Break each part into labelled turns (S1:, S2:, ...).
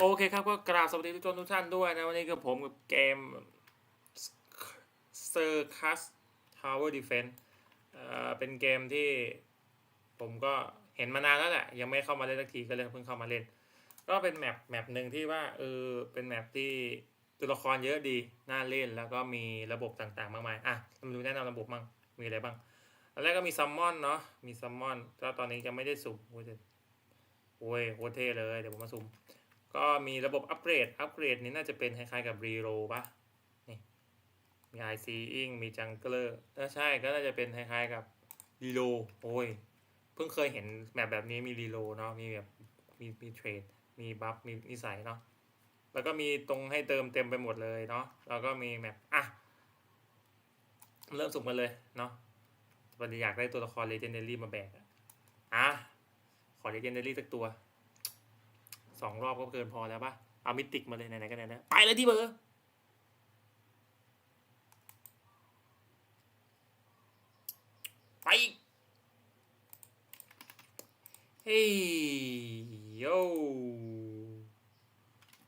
S1: โอเคครับก็กราบสวัสดีทุกท่านทุกท่านด้วยนะ วันนี้ก็ผมกับเกม Circus Tower Defense เอ่อเป็นเกมที่ผมก็เห็นมานานแล้วแหละ ยังไม่เข้ามาเล่นสักทีก็เลยเพิ่งเข้ามาเล่น ก็เป็นแมปแมปหนึ่งที่ว่าเออเป็นแมปที่ตัวละครเยอะดี น่าเล่นแล้วก็มีระบบต่างๆ มากมาย อะมาดูแนะนำระบบบ้างมีอะไรบ้างอันแรกก็มีซัมมอนเนาะมีซัมมอนก็ตอนนี้ยังไม่ได้สุ่มโอ้ยโอ้ยโคตรเท่เลยเดี๋ยวผมมาสุ่ม ก็มีระบบอัปเกรด อัปเกรดนี้น่าจะเป็นคล้ายๆกับรีโรปะนี่มีไอซีอิงมีจังเกอร์ถ้าใช่ก็น่าจะเป็นคล้ายๆกับรีโรโอ้ย เพิ่งเคยเห็นแบบแบบนี้มีรีโรเนาะ มีแบบ มีมีเทรด มีบัฟ มีนิสัยเนาะ แล้วก็มีตรงให้เติมเต็มไปหมดเลยเนาะ แล้วก็มีแบบอะ เริ่มสุ่มกันเลยเนาะวันนี้อยากได้ตัวละครเลเจนเดอรี่มาแบกอะ ขอเลเจนเดอรี่สักตัว สองรอบก็เกินพอแล้วปะเอามิติกมาเลยไหนๆก็ไหนๆไปเลยที่เบอร์ไปเฮ้ยโย่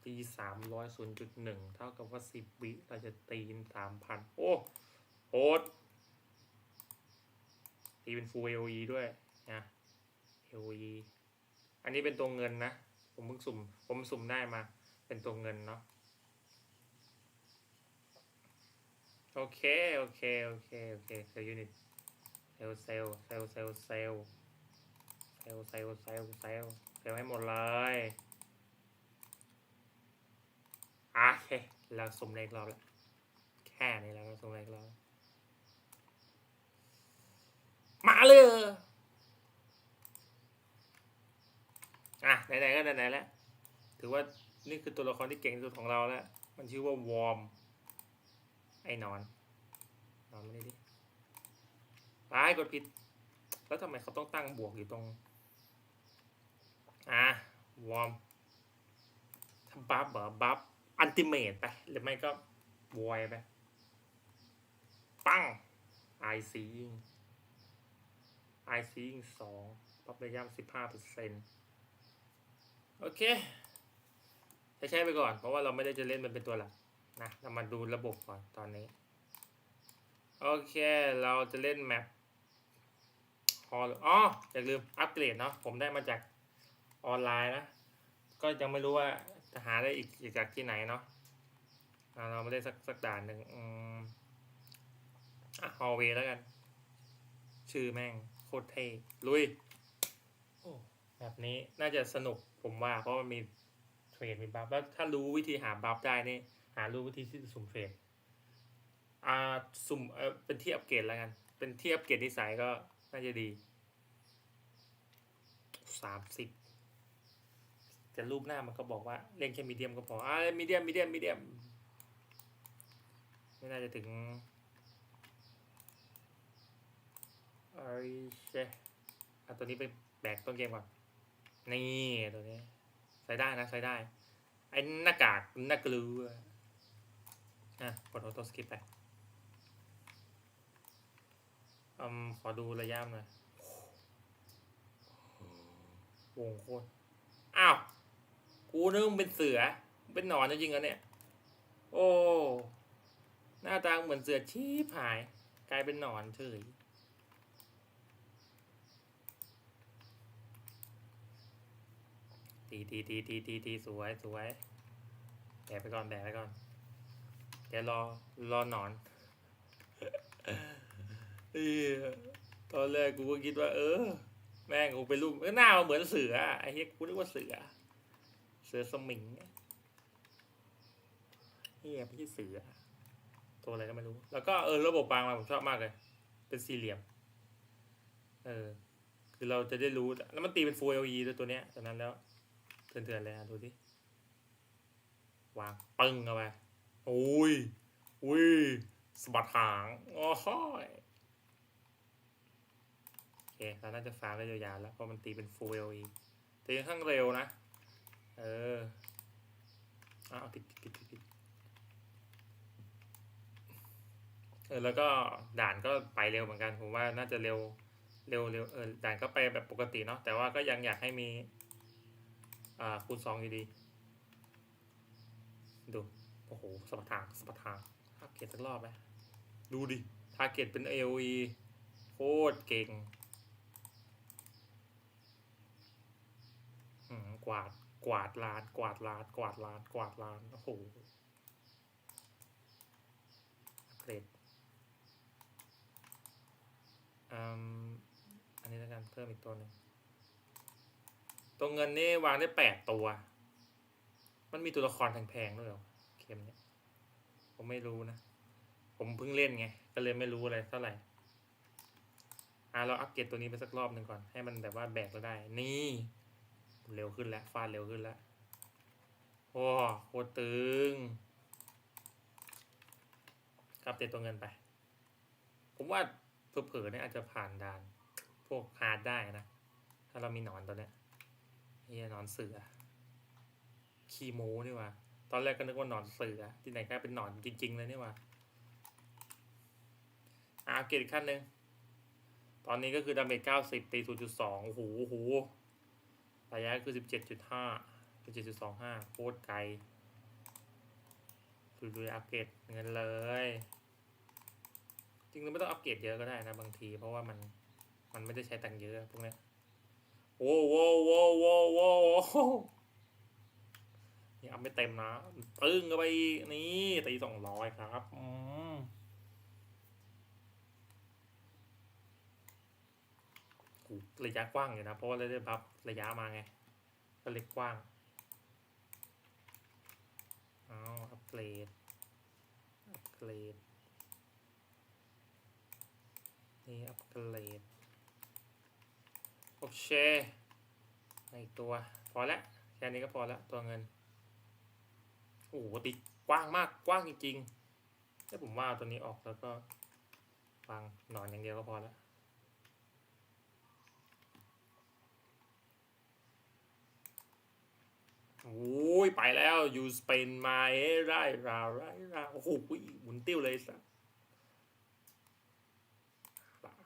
S1: ตีสามร้อยศูนย์จุดหนึ่งเท่ากับว่าสิบวิเราจะตีนสามพันโอ้โหดตีเป็น full AOE ด้วยนะ AOE อันนี้เป็นตัวเงินนะ ผมเพิ่งสุ่ม ผมสุ่มได้มา เป็นตัวเงินเนาะโอเค โอเค โอเค โอเคเซลล์ยูนิตเซลล์เซลล์เซลล์เซลล์เซลล์เซลล์เซลล์เซลล์เซลล์เซลล์ให้หมดเลยโอเคเราสุ่มเล็กรอบละแค่นี้แล้วก็สุ่มเล็กรอบมาเลย อะ ไหนๆก็ไหนๆแล้ว ถือว่านี่คือตัวละครที่เก่งที่สุดของเราแล้ว มันชื่อว่าวอร์ม ไอ้นอน นอนไม่ได้ดิตายกดผิด แล้วทำไมเขาต้องตั้งบวกอยู่ตรง อะ วอร์มทำบัฟเหรอบัฟอันติเมตไป หรือไม่ก็วอยไป ปังไอซีไอซีสองปั๊บระยะสิบห้าเปอร์เซ็นต์ โอเคใช้ใช้ไปก่อน เพราะว่าเราไม่ได้จะเล่นมันเป็นตัวหลักนะเรามาดูระบบก่อนตอนนี้ โอเค เราจะเล่นแมปฮอลอ๋ออย่าลืมอัปเกรดเนาะผมได้มาจากออนไลน์นะ ก็ยังไม่รู้ว่าจะหาได้อีกจากที่ไหนเนาะะเราไม่ได้สักสักด่านหนึ่งอืมอะฮอลเวย์แล้วกัน ชื่อแม่งโคตรเท่ลุยโอ้แบบนี้น่าจะสนุก ผมว่าเพราะมันมีเทรดมีบัฟแล้วถ้ารู้วิธีหาบัฟได้นี่หารู้วิธีที่จะสุ่มเทรดอ่าสุ่มเออเป็นที่อัปเกรดแล้วกัน เป็นที่อัปเกรดนิสัยก็น่าจะดีสามสิบแต่รูปหน้ามันก็บอกว่าเล่นแค่มีเดียมก็พออ่ามีเดียมมีเดียมมีเดียมไม่น่าจะถึงไอ้เชอะตัวนี้ไปแบกต้นเกมก่อน นี่ตัวนี้ใช้ได้นะใช้ได้ ไอ้หน้ากากหน้ากลืออะกดออโต้สกิปไปอืมขอดูระยะหน่อยวงโคตรอ้าว กูนึกมึงเป็นเสือ เป็นหนอนจริงๆเหรอเนี่ย โอ้ หน้าตาเหมือนเสือชีพหาย กลายเป็นหนอนเฉย ตีตีตีตีตีตีสวยสวยแบกไปก่อนแบกไปก่อนเดี๋ยวรอรอหนอนเอ้ตอนแรกกูก็คิดว่า เออ แม่งกูเป็นรูปก็หน้ามันเหมือนเสือไอ้เหี้ยกูนึกว่าเสือ เสือสมิงเฮียไม่ใช่เสือตัวอะไรก็ไม่รู้ แล้วก็เออระบบปางมาผมชอบมากเลย เป็นสี่เหลี่ยม เออ คือเราจะได้รู้ แล้วมันตีเป็น full LE ด้วยตัวเนี้ยจากนั้นแล้ว เถื่อนๆเลยอะดูดิวางปึ้งเข้าไปโอ้ยอุ้ยสะบัดหางโอ้ยโอเคเราน่าจะฟาร์ได้ยาวๆแล้วเพราะมันตีเป็น full LE ตีค่อนข้างเร็วนะ เอออ้าวผิดผิดผิดผิดผิดเออแล้วก็ด่านก็ไปเร็วเหมือนกันผมว่าน่าจะเร็วเร็วเร็วเออด่านก็ไปแบบปกติเนาะแต่ว่าก็ยังอยากให้มี อ่าคูณสองอยู่ดี ดู โอ้โหสปะทางสปะทางทาร์เก็ตสักรอบไหมดูดิทาร์เก็ตเป็น AOE โคตรเก่งอืมกวาดกวาดลาน กวาดลาน กวาดลาน กวาดลาน โอ้โหอัปเกรดอืมอันนี้แล้วกันเพิ่มอีกตัวหนึ่ง ตัวเงินนี่วางได้แปดตัว มันมีตัวละครแพงๆด้วยเหรอเกมเนี้ยผมไม่รู้นะ ผมเพิ่งเล่นไง ก็เลยไม่รู้อะไรเท่าไหร่ อะเราอัปเกรดตัวนี้ไปสักรอบหนึ่งก่อน ให้มันแบบว่าแบกเราได้ นี่ เร็วขึ้นแล้ว ฟาดเร็วขึ้นแล้ว โอ้โคตรตึงอัปเดตตัวเงินไป ผมว่าเผลอๆเนี่ยอาจจะผ่านด่าน พวกฮาร์ดได้นะ ถ้าเรามีหนอนตัวเนี้ย เฮียนอนเสือคีโมนี่ว่าตอนแรกก็นึกว่านอนเสือที่ไหนก็เป็นนอนจริง ๆ เลยนี่ว่าอาอัปเกรดขั้นหนึ่งตอนนี้ก็คือดาเมจ90ตี0.2โอ้โหโอ้โหระยะคือ17.5 17.25โคตรไกลดูดูอัปเกรดเงินเลย จริงๆไม่ต้องอัปเกรดเยอะก็ได้นะบางที เพราะว่ามันมันไม่ได้ใช้ตังค์เยอะพวกเนี้ย โว้วโว้วโว้วโว้วโว้วนี่เอาไม่เต็มนะ ตึ้งเข้าไปอีกนี่ตีสองร้อยครับอืมโหระยะกว้างอยู่นะ เพราะว่าเราได้บัฟระยะมาไง ก็เล็กกว้างเอาอัปเกรดอัปเกรดนี่อัปเกรด โอเคอีกตัว พอแล้วแค่นี้ก็พอแล้วตัวเงิน โอ้โหติดกว้างมากกว้างจริงๆถ้าผมว่าตัวนี้ออกแล้วก็วางนอนอย่างเดียวก็พอแล้วโอ้ยไปแล้วยูสเปนมาเอ้ไรราวไรราวโอ้โหหมุนติ้วเลยสัส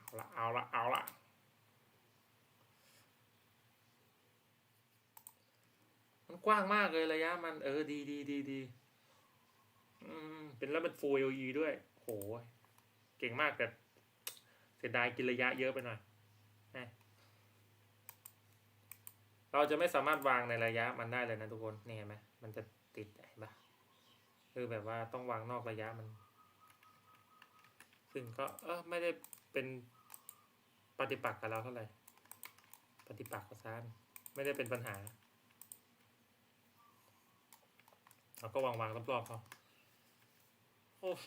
S1: เอาละเอาละเอาละ มันกว้างมากเลยระยะมันเออดีดีดีดีอืมเป็นแล้วมัน full LE ด้วยโหเก่งมากแต่เสียดายกินระยะเยอะไปหน่อยแหม่เราจะไม่สามารถวางในระยะมันได้เลยนะทุกคนนี่เห็นไหมมันจะติดเห็นปะคือแบบว่าต้องวางนอกระยะมัน ซึ่งก็เออไม่ได้เป็นปฏิปักษ์กับเราเท่าไหร่ปฏิปักษ์กับซานไม่ได้เป็นปัญหา เราก็วางวางรอบๆเขาโอ้โห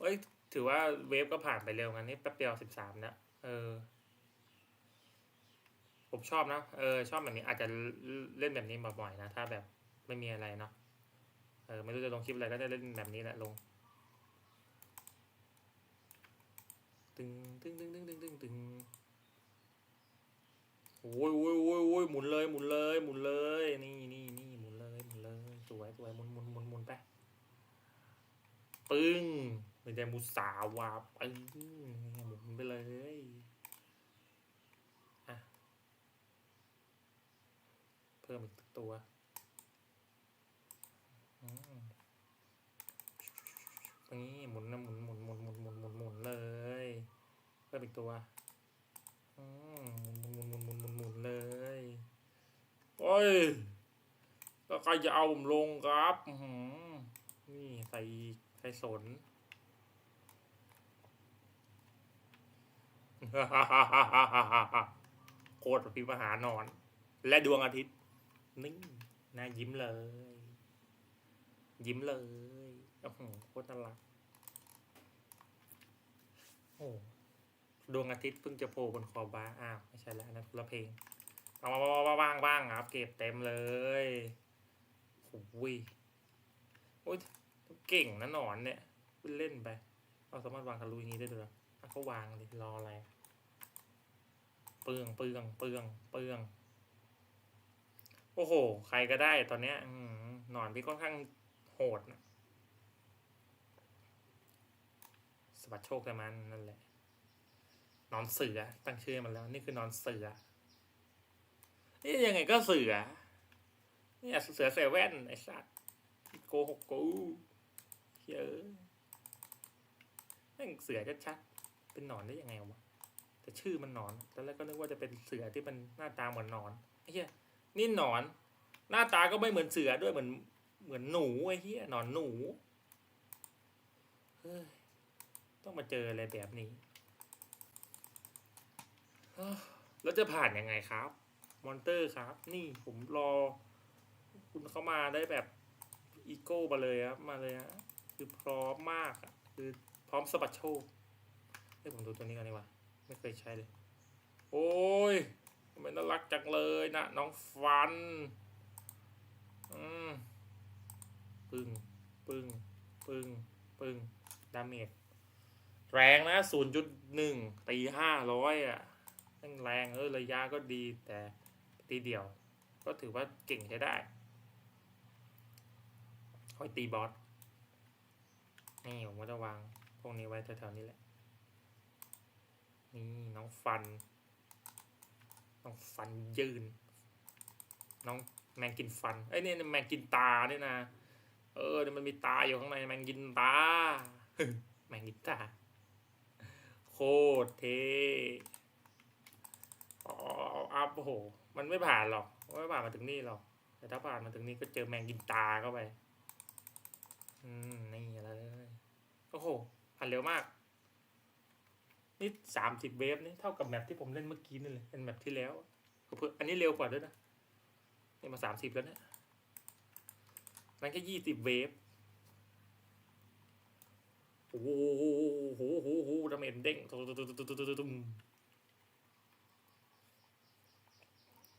S1: เอ้ย ถือว่าเวฟก็ผ่านไปเร็วงั้นนี่แป๊บเดียวสิบสามนะเออ ผมชอบนะ เออ ชอบแบบนี้ อาจจะเล่นแบบนี้บ่อยๆนะ ถ้าแบบไม่มีอะไรเนาะ เออ ไม่รู้จะลงคลิปอะไรก็จะเล่นแบบนี้แหละลง ตึงตึงตึงตึงตึงตึงตึงโอ้ยโอ้ยโอ้ยโอ้ยหมุนเลย หมุนเลย หมุนเลย นี่นี่นี่ สวยสวยหมุนหมุนหมุนหมุนไปปึ้งไม่ได้มุสาวาปึ้งหมุนไปเลยอะเพิ่มอีกตัวอืมนี่หมุนนะหมุนหมุนหมุนหมุนหมุนหมุนหมุนเลย เพิ่มอีกตัวอืมหมุนหมุนหมุนหมุนหมุนหมุนเลยโอ้ย ก็ใครจะเอาผมลงครับ นี่ใส่ใส่สน โคตรพิมหานอน และดวงอาทิตย์นี่งน่ายิ้มเลย ยิ้มเลยโอ้โหโคตรน่ารักโอ้ดวงอาทิตย์เพิ่งจะโผล่บนขอบฟ้าอ้าวไม่ใช่แล้วนนั่นคนละเพลงเอามาบ้างบ้างครับ เก็บเต็มเลย อ้ยโอ้ยเก่งนะหนอนเนี่ยเล่นไปเราสามารถวางทะลุอย่างนี้ได้ด้วยเหรออะก็วางดิรออะไร เปลืองเปลืองเปลืองเปลือง โอ้โห ใครก็ได้ตอนเนี้ยอืมหนอนพี่ค่อนข้างโหดนะสวัสดโชคแต่มันนั่นแหละ นอนเสือตั้งชื่อมันแล้ว นี่คือนอนเสือนี่ยังไงก็เสือ เนี่ยเสือเซเว่นไอ้สัตว์โกหกกูเฮ้ยแม่งเสือชัดๆเป็นหนอนได้ยังไงวะแต่ชื่อมันหนอนตอนแรกก็นึกว่าจะเป็นเสือที่มันหน้าตาเหมือนหนอนไอ้เหี้ยนี่หนอน หน้าตาก็ไม่เหมือนเสือด้วยเหมือนเหมือนหนูไอ้เหี้ยหนอนหนูเฮ้ยต้องมาเจออะไรแบบนี้แล้วจะผ่านยังไงครับ มอนเตอร์ครับ นี่ผมรอ คุณเข้ามาได้แบบอีโก้มาเลยครับมาเลยฮะคือพร้อมมากคือพร้อมสะบัดโชคเฮ้ยผมดูตัวนี้กันดีกว่าไม่เคยใช้เลย โอ้ยทำไมน่ารักจังเลยนะน้องฟันอืมปึ้งปึ้งปึ้งปึ้งดาเมจแรงนะ0.1ตีห้าร้อยอะแม่งแรงเออระยะก็ดีแต่ตีเดียว ก็ถือว่าเก่งใช้ได้ ค่อยตีบอส นี่ผมก็จะวาง พวกนี้ไว้แถวๆนี้แหละ นี่น้องฟัน น้องฟันยืน น้องแมงกินฟัน เอ้ยนี่แมงกินตาด้วยนะ เออเนี่ยมันมีตาอยู่ข้างในแมงกินตา แมงกินตา โคตรเท่อ๋ออัพโอ้โห มันไม่ผ่านหรอกมันไม่ผ่านมาถึงนี่หรอก แต่ถ้าผ่านมาถึงนี่ก็เจอแมงกินตาเข้าไป อืมนี่เลย โอ้โหผ่านเร็วมาก นี่สามสิบเวฟนี่เท่ากับแมปที่ผมเล่นเมื่อกี้นี่เลยเป็นแมปที่แล้วเพื่ออันนี้เร็วกว่าด้วยนะนี่มาสามสิบแล้วเนี่ยนั่นแค่ยี่สิบเวฟโอ้โหโหโหโหดาเมจเด้งตุ้มตุ้มตุ้มตุ้มตุ้มตุ้ม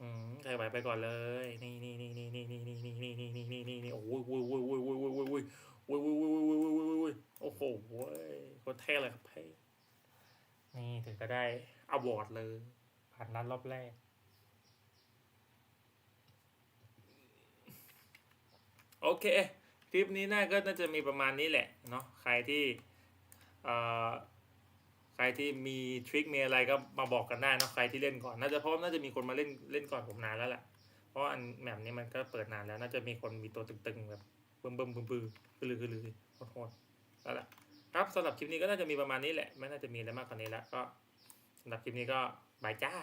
S1: อืมใครไหวไปก่อนเลย นี่นี่นี่นี่นี่นี่นี่นี่นี่นี่นี่นี่นี่นี่โอ้ยโอ้ยโอ้ยโอ้ยโอ้ยโอ้ยโอ้ยโอ้ยโอ้ยโอ้ยโอ้ยโอ้ยโอ้ยโอ้ยโอ้ยโอ้ยโอ้ยโหโว้ยโคตรเท่เลยครับเพ่นี่ถึงก็ได้ยโอวอร์ดเลยผ่านนัดรอบแรกโอเคคลิปนี้น่าก็น่าจะมีประมาณนี้แหละเนาะใครที่เอ่อ ใครที่มีทริคมีอะไรก็มาบอกกันได้นะใครที่เล่นก่อน น่าจะเพราะน่าจะมีคนมาเล่นเล่นก่อนผมนานแล้วแหละเพราะอันแมปนี้มันก็เปิดนานแล้วน่าจะมีคนมีตัวตึงๆแบบเบิ่มเบิ่มๆบึ้มๆคือลือคือลือโคตรแล้วแหละครับสำหรับคลิปนี้ก็น่าจะมีประมาณนี้แหละไม่น่าจะมีอะไรมากกว่านี้แล้วก็สำหรับคลิปนี้ก็บายจ้า